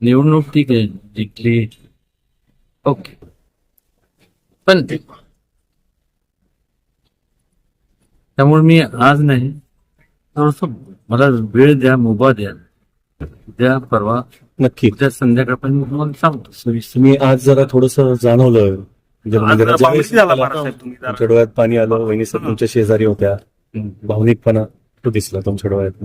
निवडणूक ठीक आहे जिंकली. ओके. पण त्यामुळे मी आज नाही थोडस मला वेळ द्या मुभा द्या. उद्या परवा नक्की. उद्या संध्याकाळपर्यंत मी तुम्हाला सांगतो. सविस्तर मी आज जरा थोडस जाणवलं. म्हणजे आज जरा ज्यावेळेस भावनिक झाला मला बाळासाहेब तुम्ही जरा. तुमच्या डोळ्यात पाणी आलं वहिनी सर तुमच्या शेजारी होत्या. भावनिकपणा तो दिसला तुमच्या डोळ्यात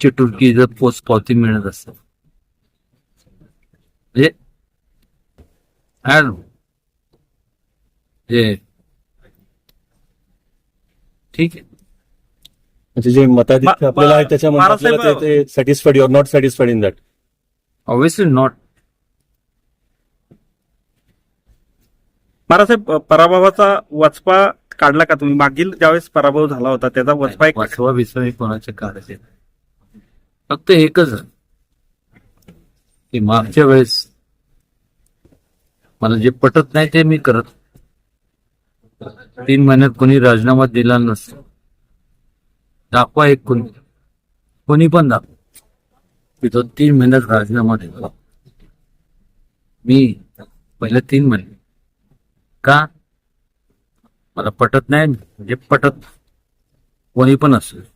चिटुरकी जर पोच पावती मिळत असत म्हणजे ठीक आहे. म्हणजे जे मताधिक्य मा- आपल्याला आहे मा- त्याच्यामध्ये बाळासाहेब- आपल्याला ते satisfied you're not satisfied in that obviously not महाराजसाहेब पराभवाचा वचपा काढला का तुम्ही? मागील ज्यावेळेस पराभव झाला होता त्याचा वचपा एक वाचवा बिचवा हे कोणाचे काढायचे नाही. फक्त एकच की मागच्या वेळेस मला जे पटत नाही ते मी करत. तीन महिन्यात कोणी राजीनामा दिला नसतो. दाखवा एक कोणी. कोणी पण दाखवा. मी तो तीन महिन्यात राजीनामा दिला. मी पहिल्या तीन महिने. का? मला पटत नाही. म्हणजे पटत कोणी पण असेल.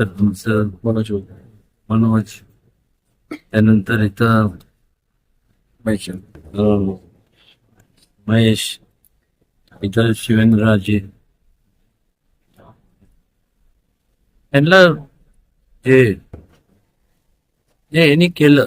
त्यानंतर तुमचं मनोज मनोज. त्यानंतर इथं अं, महेश. इथं शिवेंद्रराजे. यांना जे यांनी केलं.